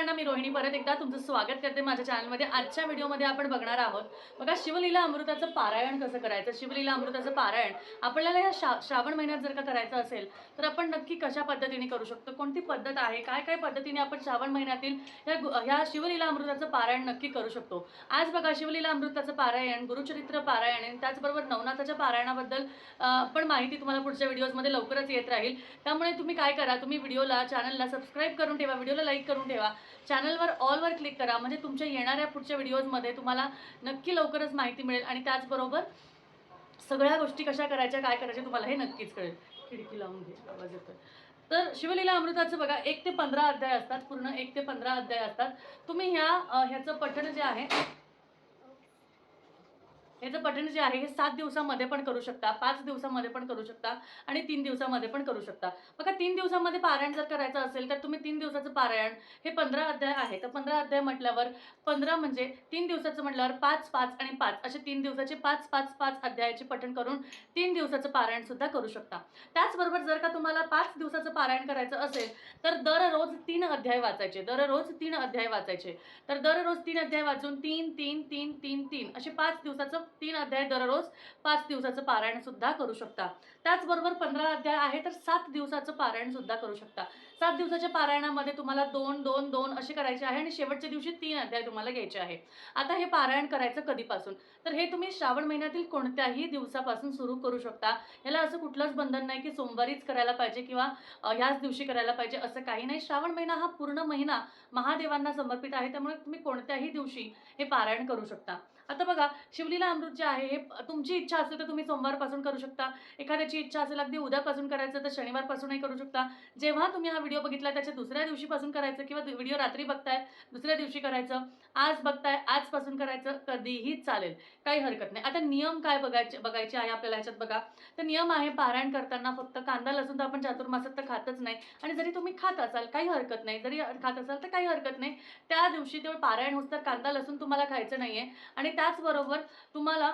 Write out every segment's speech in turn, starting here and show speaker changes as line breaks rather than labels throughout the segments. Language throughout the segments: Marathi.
सर्वांना मी रोहिणी परत एकदा तुमचं स्वागत करते माझ्या चॅनलमध्ये. आजच्या व्हिडिओमध्ये आपण बघणार आहोत बघा शिवलीला अमृताचं पारायण कसं करायचं? शिवलीला अमृताचं पारायण आपल्याला या शा श्रावण महिन्यात जर का करायचं असेल तर आपण नक्की कशा पद्धतीने करू शकतो? कोणती पद्धत आहे? काय काय पद्धतीने आपण श्रावण महिन्यातील ह्या ह्या शिवलीला अमृताचं पारायण नक्की करू शकतो? आज बघा शिवलीला अमृताचं पारायण गुरुचरित्र पारायण आणि त्याचबरोबर नवनाथाच्या पारायणाबद्दल पण माहिती तुम्हाला पुढच्या व्हिडिओजमध्ये लवकरच येत राहील. त्यामुळे तुम्ही काय करा तुम्ही व्हिडिओला चॅनलला सबस्क्राईब करून ठेवा व्हिडिओला लाईक करून ठेवा. चॅनलवर ऑलवर क्लिक करा. म्हणजे तुमच्या येणाऱ्या पुढच्या व्हिडिओजमध्ये तुम्हाला नक्की लवकरच माहिती मिळेल आणि त्याचबरोबर सगळ्या गोष्टी कशा करायच्या काय करायच्या तुम्हाला हे नक्कीच कळेल. खिडकी लावून घे. आवाज येतोय. तर शिवलीला अमृताचं बघा एक ते पंधरा अध्याय असतात. पूर्ण एक ते पंधरा अध्याय असतात. तुम्ही ह्या ह्याचं पठण जे आहे याचं पठण जे आहे हे सात दिवसामध्ये पण करू शकता पाच दिवसामध्ये पण करू शकता आणि तीन दिवसामध्ये पण करू शकता. बघा तीन दिवसामध्ये पारायण जर करायचं असेल तर तुम्ही तीन दिवसाचं पारायण हे पंधरा अध्याय आहे. तर पंधरा अध्याय म्हटल्यावर पंधरा म्हणजे तीन दिवसाचं म्हटल्यावर पाच पाच आणि पाच असे तीन दिवसाचे पाच पाच पाच अध्यायाचे पठण करून तीन दिवसाचं पारायण सुद्धा करू शकता. त्याचबरोबर जर का तुम्हाला पाच दिवसाचं पारायण करायचं असेल तर दररोज तीन अध्याय वाचायचे. दररोज तीन अध्याय वाचायचे. तर दररोज तीन अध्याय वाचून तीन तीन तीन तीन तीन असे पाच दिवसाचं तीन अध्याय दररोज पाच दिवसाचं पारायणसुद्धा करू शकता. त्याचबरोबर पंधरा अध्याय आहे तर सात दिवसाचं पारायणसुद्धा करू शकता. सात दिवसाच्या पारायणामध्ये तुम्हाला दोन दोन दोन असे करायचे आहे आणि शेवटच्या दिवशी तीन अध्याय तुम्हाला घ्यायचे आहे. आता हे पारायण करायचं कधीपासून? तर हे तुम्ही श्रावण महिन्यातील कोणत्याही दिवसापासून सुरू करू शकता. याला असं कुठलंच बंधन नाही की सोमवारीच करायला पाहिजे किंवा ह्याच दिवशी करायला पाहिजे असं काही नाही. श्रावण महिना हा पूर्ण महिना महादेवांना समर्पित आहे त्यामुळे तुम्ही कोणत्याही दिवशी हे पारायण करू शकता. आता बघा शिवलीला अमृत जे आहे हे तुमची इच्छा असेल तर तुम्ही सोमवारपासून करू शकता. एखाद्याची इच्छा असेल अगदी उद्यापासून करायचं तर शनिवारपासूनही करू शकता. जेव्हा तुम्ही हा व्हिडिओ बघितला त्याच्या दुसऱ्या दिवशीपासून करायचं किंवा व्हिडिओ रात्री बघताय दुसऱ्या दिवशी करायचं आज बघताय आजपासून करायचं कधीही चालेल. काही हरकत नाही. आता नियम काय बघायचे बघायचे आहे आपल्याला ह्याच्यात बघा. तर नियम आहे पारायण करताना फक्त कांदा लसूण तर आपण चातुर्मासात तर खातच नाही. आणि जरी तुम्ही खात असाल काही हरकत नाही. जरी खात असाल तर काही हरकत नाही. त्या दिवशी तेवढं पारायण होत तर कांदा लसूण तुम्हाला खायचं नाही आहे आणि त्याचबरोबर तुम्हाला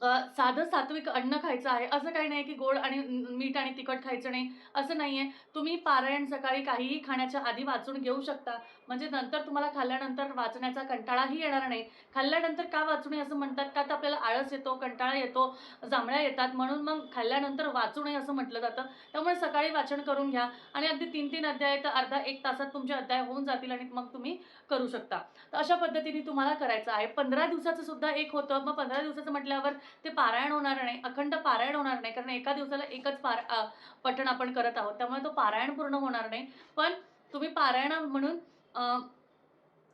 साधं सात्विक अन्न खायचं आहे. असं काही नाही की गोड आणि मीठ आणि तिखट खायचं नाही. असं नाही आहे तुम्ही पारायण सकाळी काहीही खाण्याच्या आधी वाचून घेऊ शकता. म्हणजे नंतर तुम्हाला खाल्ल्यानंतर वाचण्याचा कंटाळाही येणार नाही. खाल्ल्यानंतर का वाचू नये असं म्हणतात? का तर आपल्याला आळस येतो कंटाळा येतो जांभळ्या येतात. म्हणून मग खाल्ल्यानंतर वाचू नये असं म्हटलं जातं. त्यामुळे सकाळी वाचन करून घ्या. आणि अगदी तीन तीन अध्याय तर अर्धा एक तासात तुमचे अध्याय होऊन जातील आणि मग तुम्ही करू शकता. तर अशा पद्धतीने तुम्हाला करायचं आहे. पंधरा दिवसाचं सुद्धा एक होतं. मग पंधरा दिवसाचं म्हटल्यावर ते पारायण होणार नाही अखंड पारायण होणार नाही कारण एका दिवसाला एकच पार पठण आपण करत आहोत. त्यामुळे तो पारायण पूर्ण होणार नाही. पण तुम्ही पारायण म्हणून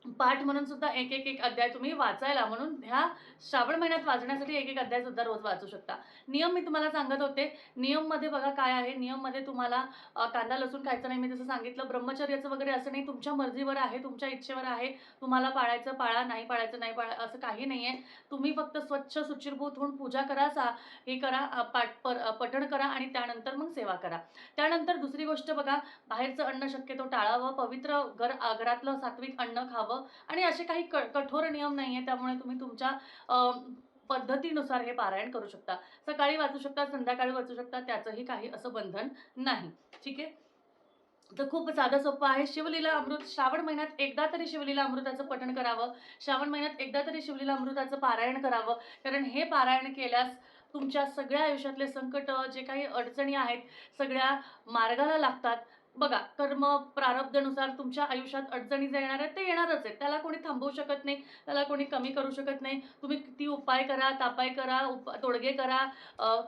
पाठ म्हणून सुद्धा एक एक एक अध्याय तुम्ही वाचायला म्हणून ह्या श्रावण महिन्यात वाचण्यासाठी एक एक अध्याय सुद्धा रोज वाचू शकता. नियम मी तुम्हाला सांगत होते. नियममध्ये बघा काय आहे. नियममध्ये तुम्हाला कांदा लसूण खायचं नाही मी जसं सांगितलं ब्रह्मचर्याचं वगैरे असं नाही. तुमच्या मर्जीवर आहे तुमच्या इच्छेवर आहे. तुम्हाला पाळायचं पाळा नाही पाळायचं नाही पाळा असं काही नाही आहे तुम्ही फक्त स्वच्छ सुचिरभूत होऊन पूजा करा सा हे करा पाठ पर पठण करा आणि त्यानंतर मग सेवा करा. त्यानंतर दुसरी गोष्ट बघा बाहेरचं अन्न शक्यतो टाळावं पवित्र घर घरातलं सात्विक अन्न खावं आणि असे काही क कठोर नियम नाही आहे त्यामुळे तुम्ही तुमच्या पद्धतीनुसार हे पारायण करू शकता. सकाळी वाचू शकता संध्याकाळी वाचू शकता त्याचंही काही असं बंधन नाही. ठीक आहे? तर खूप साधं सोपं आहे. शिवलीला अमृत श्रावण महिन्यात एकदा तरी शिवलीला अमृताचं पठण करावं. श्रावण महिन्यात एकदा तरी शिवलीला अमृताचं पारायण करावं. कारण हे पारायण केल्यास तुमच्या सगळ्या आयुष्यातले संकट जे काही अडचणी आहेत सगळ्या मार्गाला लागतात. बघा कर्म प्रारब्धनुसार तुमच्या आयुष्यात अडचणी जे येणार आहेत ते येणारच आहेत. त्याला कोणी थांबवू शकत नाही त्याला कोणी कमी करू शकत नाही. तुम्ही किती उपाय करा तापाय करा उप तोडगे करा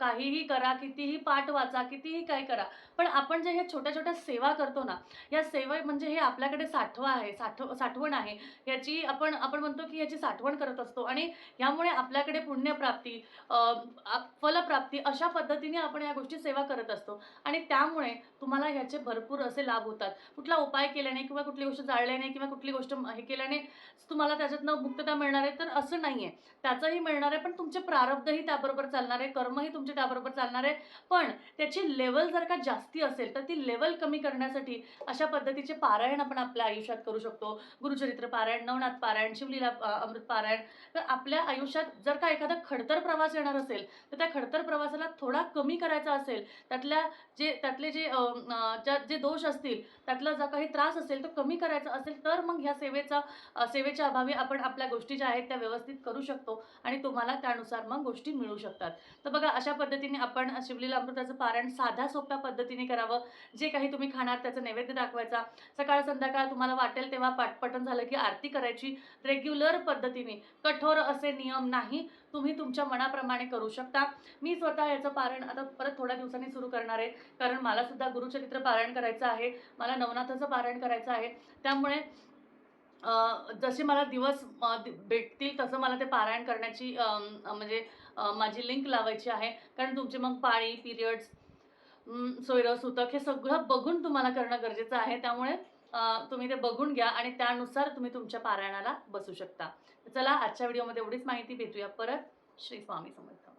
काहीही करा कितीही पाठ वाचा कितीही काय करा. पण आपण जे ह्या छोट्या छोट्या सेवा करतो ना या सेवा म्हणजे हे आपल्याकडे साठवा आहे साठव साठवण आहे. याची आपण आपण म्हणतो की याची साठवण करत असतो. आणि यामुळे आपल्याकडे पुण्यप्राप्ती फलप्राप्ती अशा पद्धतीने आपण या गोष्टी सेवा करत असतो. आणि त्यामुळे तुम्हाला ह्याचे भरपूर असे लाभ होतात. कुठला उपाय केल्याने किंवा कुठली गोष्ट जाळल्याने किंवा कुठली गोष्ट हे केल्याने तुम्हाला त्याच्यातनं मुक्तता मिळणार आहे तर असं नाही आहे त्याचंही मिळणार आहे पण तुमचे प्रारब्धही त्याबरोबर चालणार आहे कर्मही तुमचे त्याबरोबर चालणार आहे. पण त्याची लेवल जर का जास्ती असेल तर ती लेवल कमी करण्यासाठी अशा पद्धतीचे पारायण आपण आपल्या आयुष्यात करू शकतो. गुरुचरित्र पारायण नवनाथ पारायण शिवलीला अमृत पारायण तर आपल्या आयुष्यात जर का एखादा खडतर प्रवास येणार असेल तर त्या खडतर प्रवासाला थोडा कमी करायचा असेल त्यातल्या जे त्यातले जे ज्या जे दोष असतील त्यातला जर काही त्रास असेल तो कमी करायचा असेल तर मग ह्या सेवेचा सेवेच्या अभावी आपण आपल्या गोष्टी ज्या आहेत त्या व्यवस्थित करू शकतो आणि तुम्हाला त्यानुसार मग गोष्टी मिळू शकतात. तर बघा अशा पद्धतीने आपण शिवलीला अमृताचं पारायण साध्या सोप्या पद्धतीने करावं. जे काही तुम्ही खाणार त्याचं नैवेद्य दाखवायचा. सकाळ संध्याकाळ तुम्हाला वाटेल तेव्हा पाठपटन झालं की आरती करायची. रेग्युलर पद्धतीने. कठोर असे नियम नाही. तुम्ही तुमच्या मनाप्रमाणे करू शकता. मी स्वतः याचं पारण आता परत थोड्या दिवसांनी सुरू करणार आहे. कारण मला सुद्धा गुरुचरित्र पारायण करायचं आहे. मला नवनाथाचं पारायण करायचं आहे. त्यामुळे जसे मला दिवस दि- भेटतील तसं मला ते पारायण करण्याची म्हणजे माझी लिंक लावायची आहे. कारण तुमचे मग पाळी पिरियड्स सोयरं सुतक हे सगळं बघून तुम्हाला करणं गरजेचं आहे. त्यामुळे तुम्ही ते बघून घ्या आणि त्यानुसार तुम्ही तुमच्या पारायणाला बसू शकता. चला आजच्या व्हिडिओमध्ये एवढीच माहिती भेटूया. परत श्री स्वामी समर्थ.